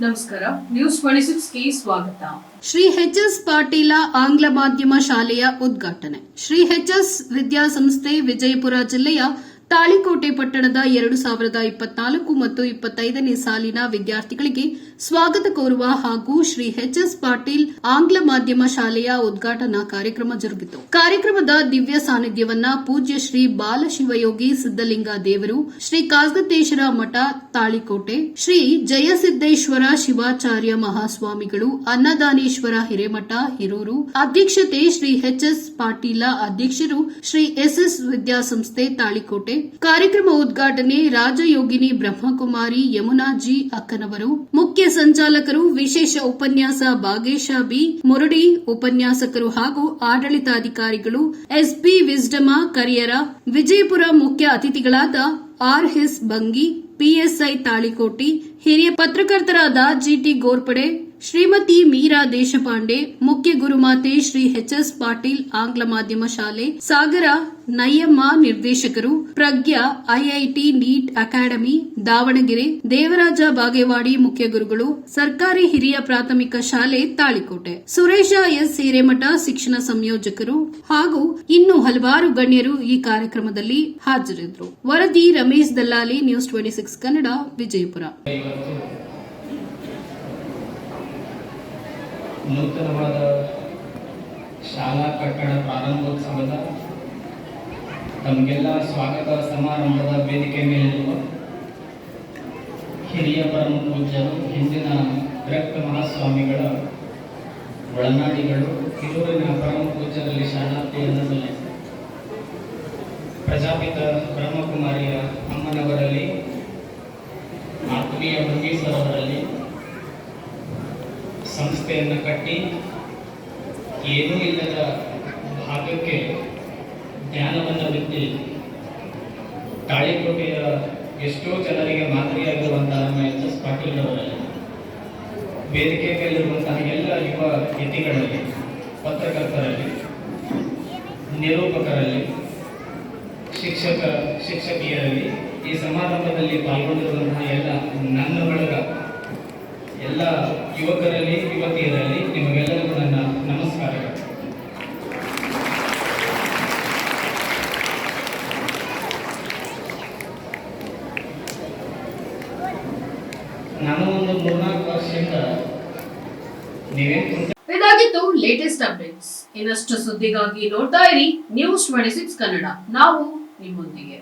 ನಮಸ್ಕಾರ. News twenty ಸಿಕ್ಸ್ಗೆ ಸ್ವಾಗತ. Shri H S Patil ಆಂಗ್ಲ ಮಾಧ್ಯಮ ಶಾಲೆಯ ಉದ್ಘಾಟನೆ. ಶ್ರೀ ಎಚ್ ಎಸ್ ವಿದ್ಯಾಸಂಸ್ಥೆ ವಿಜಯಪುರ ಜಿಲ್ಲೆಯ ತಾಳಿಕೋಟೆ ಪಟ್ಟಣದ ಎರಡು ಸಾವಿರದ ಇಪ್ಪತ್ನಾಲ್ಕು ಮತ್ತು ಇಪ್ಪತ್ತೈದನೇ ಸಾಲಿನ ವಿದ್ಯಾರ್ಥಿಗಳಿಗೆ ಸ್ವಾಗತ ಕೋರುವ ಹಾಗೂ ಶ್ರೀ ಎಚ್ ಎಸ್ ಪಾಟೀಲ್ ಆಂಗ್ಲ ಮಾಧ್ಯಮ ಶಾಲೆಯ ಉದ್ಘಾಟನಾ ಕಾರ್ಯಕ್ರಮ ಜರುಗಿತು. ಕಾರ್ಯಕ್ರಮದ ದಿವ್ಯ ಸಾನ್ನಿಧ್ಯವನ್ನ ಪೂಜ್ಯ ಶ್ರೀ ಬಾಲಶಿವಯೋಗಿ ಸಿದ್ದಲಿಂಗ ದೇವರು, ಶ್ರೀ ಕಾಗತೇಶ್ವರ ಮಠ ತಾಳಿಕೋಟೆ, ಶ್ರೀ ಜಯಸಿದ್ದೇಶ್ವರ ಶಿವಾಚಾರ್ಯ ಮಹಾಸ್ವಾಮಿಗಳು, ಅನ್ನದಾನೇಶ್ವರ ಹಿರೇಮಠ, ಹಿರೂರು, ಅಧ್ಯಕ್ಷತೆ ಶ್ರೀ ಎಚ್ ಎಸ್ ಪಾಟೀಲ ಅಧ್ಯಕ್ಷರು, ಶ್ರೀ ಎಸ್ ಎಸ್ ವಿದ್ಯಾಸಂಸ್ಥೆ ತಾಳಿಕೋಟೆ ಕಾರ್ಯಕ್ರಮ ಉದ್ಘಾಟನೆ ರಾಜಯೋಗಿನಿ ಬ್ರಹ್ಮಕುಮಾರಿ ಯಮುನಾಜಿ ಅಕ್ಕನವರು, ಮುಖ್ಯ ಸಂಚಾಲಕರು ವಿಶೇಷ ಉಪನ್ಯಾಸ ಬಾಗೇಶ ಬಿ, ಮುರಡಿ ಉಪನ್ಯಾಸಕರು ಹಾಗೂ ಆಡಳಿತಾಧಿಕಾರಿಗಳು, ಎಸ್ಪಿ ವಿಸ್ಡಮ ಕರಿಯರ, ವಿಜಯಪುರ ಮುಖ್ಯ ಅತಿಥಿಗಳಾದ R S Bangi, PSI Talikoti, ಹಿರಿಯ ಪತ್ರಕರ್ತರಾದ ಜಿಟಿ ಗೋರ್ಪಡೆ ಶ್ರೀಮತಿ ಮೀರಾ ದೇಶಪಾಂಡೆ, ಮುಖ್ಯ ಗುರುಮಾತೆ ಶ್ರೀ ಹೆಚ್ ಎಸ್ ಪಾಟೀಲ್ ಆಂಗ್ಲ ಮಾಧ್ಯಮ ಶಾಲೆ, ಸಾಗರ ನಯ್ಯಮ್ಮ ನಿರ್ದೇಶಕರು, Pragna IIT NEET academy, Davanagere, Devaraja Bagewadi ಮುಖ್ಯ ಗುರುಗಳು, ಸರ್ಕಾರಿ ಹಿರಿಯ ಪ್ರಾಥಮಿಕ ಶಾಲೆ ತಾಳಿಕೋಟೆ. ಸುರೇಶ ಎಸ್. ಹಿರೇಮಠ ಶಿಕ್ಷಣ ಸಂಯೋಜಕರು ಹಾಗೂ ಇನ್ನು ಹಲವಾರು ಗಣ್ಯರು ಈ ಕಾರ್ಯಕ್ರಮದಲ್ಲಿ ಹಾಜರಿದ್ದರು. ವರದಿ Ramesh Dallali news twenty six Kannada, Vijayapura. ನೂತನವಾದ ಶಾಲಾ ಕಟ್ಟಡ ಪ್ರಾರಂಭೋತ್ಸವದ ತಮಗೆಲ್ಲ ಸ್ವಾಗತ ಸಮಾರಂಭದ ವೇದಿಕೆ ಮೇಲಿರುವ ಹಿರಿಯ ಪರಮ ಪೂಜ್ಯರು, ಹಿಂದಿನ ವಿರಕ್ತ ಮಹಾಸ್ವಾಮಿಗಳ ಒಳನಾಡಿಗಳು ಕಿರೂರಿನ ಪರಮ ಪೂಜ್ಯರಲ್ಲಿ ಸಲ್ಲಿಸಿ. ಪ್ರಜಾಪಿತ ಬ್ರಹ್ಮಕುಮಾರಿಯ ಅಮ್ಮನವರಲ್ಲಿ, ಆತ್ಮೀಯ ಬ್ರಹ್ಮೇಶ್ವರವರಲ್ಲಿ ಸಂಸ್ಥೆಯನ್ನು ಕಟ್ಟಿ ಏನೂ ಇಲ್ಲದ ಭಾಗಕ್ಕೆ ಜ್ಞಾನವನ್ನು ಬಿತ್ತಿ ತಾಳಿಕೋಟೆಯ ಎಷ್ಟೋ ಜನರಿಗೆ ಮಾದರಿಯಾಗಿರುವಂತಹ ನಮ್ಮ ಎಸ್ ಪಾಟೀಲ್ ಅವರಲ್ಲಿ ವೇದಿಕೆ ಮೇಲಿರುವಂತಹ ಎಲ್ಲ ಯುವ ಯತಿಗಳಲ್ಲಿ, ಪತ್ರಕರ್ತರಲ್ಲಿ, ನಿರೂಪಕರಲ್ಲಿ, ಶಿಕ್ಷಕ, ಶಿಕ್ಷಕಿಯರಲ್ಲಿ ಈ ಸಮಾರಂಭದಲ್ಲಿ ಪಾಲ್ಗೊಂಡಿರುವಂತಹ ಎಲ್ಲ ನನ್ನ ಬಳಗ ಎಲ್ಲ ಯುವಕರಲ್ಲಿ, ಯುವತಿಯರಲ್ಲಿ ನಿಮಗೆಲ್ಲರಿಗೂ ನನ್ನ ನಮಸ್ಕಾರಗಳು. ನಾನು ಒಂದು ಮೂರ್ನಾಲ್ಕು ವರ್ಷದಿಂದ ನೀವೇ ಇದಾಗಿತ್ತು ಲೇಟೆಸ್ಟ್ ಅಪ್ಡೇಟ್ಸ್ ಇನ್ನಷ್ಟು ಸುದ್ದಿಗಾಗಿ ನೋಡ್ತಾ ಇರಿ ನ್ಯೂಸ್ ಟ್ವೆಂಟಿ ಸಿಕ್ಸ್ ಕನ್ನಡ. ನಾವು ನಿಮ್ಮೊಂದಿಗೆ.